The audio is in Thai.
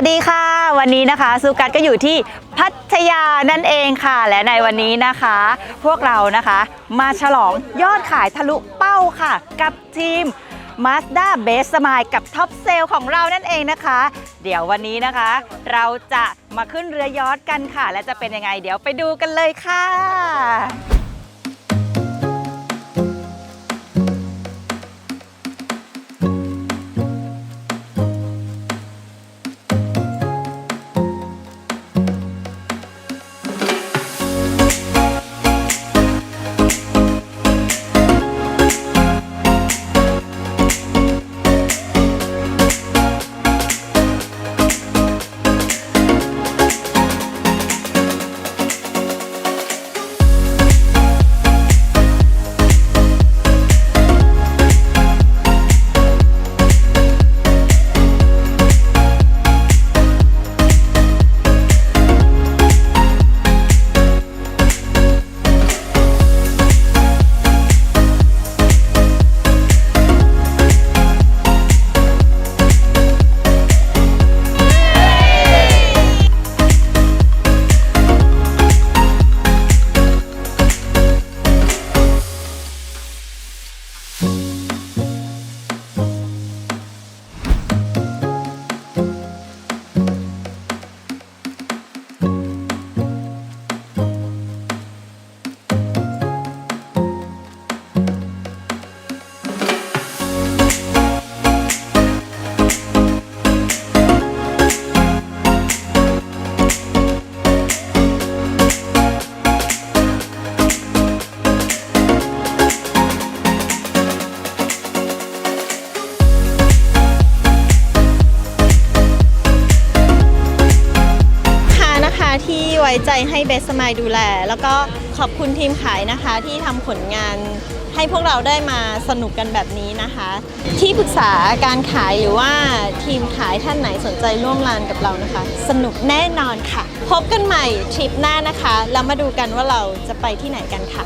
วัสดีค่ะ วันนี้นะคะสุกัสก็อยู่ที่พัทยานั่นเองค่ะ และในวันนี้นะคะ พวกเรานะคะมาฉลองยอดขายทะลุเป้าค่ะ กับทีม Mazda Best Smile กับท็อปเซลของเรานั่นเองนะคะ เดี๋ยววันนี้นะคะ เราจะมาขึ้นเรือยอทกันค่ะ และจะเป็นยังไง เดี๋ยวไปดูกันเลยค่ะ ไว้ใจให้เบสสมายดูแล แล้วก็ขอบคุณทีมขายนะคะที่ทำผลงานให้พวกเราได้มาสนุกกันแบบนี้นะคะ ที่ปรึกษาการขายหรือว่าทีมขายท่านไหนสนใจร่วมรานกับเรานะคะ สนุกแน่นอนค่ะ พบกันใหม่ทริปหน้านะคะ แล้วมาดูกันว่าเราจะไปที่ไหนกันค่ะ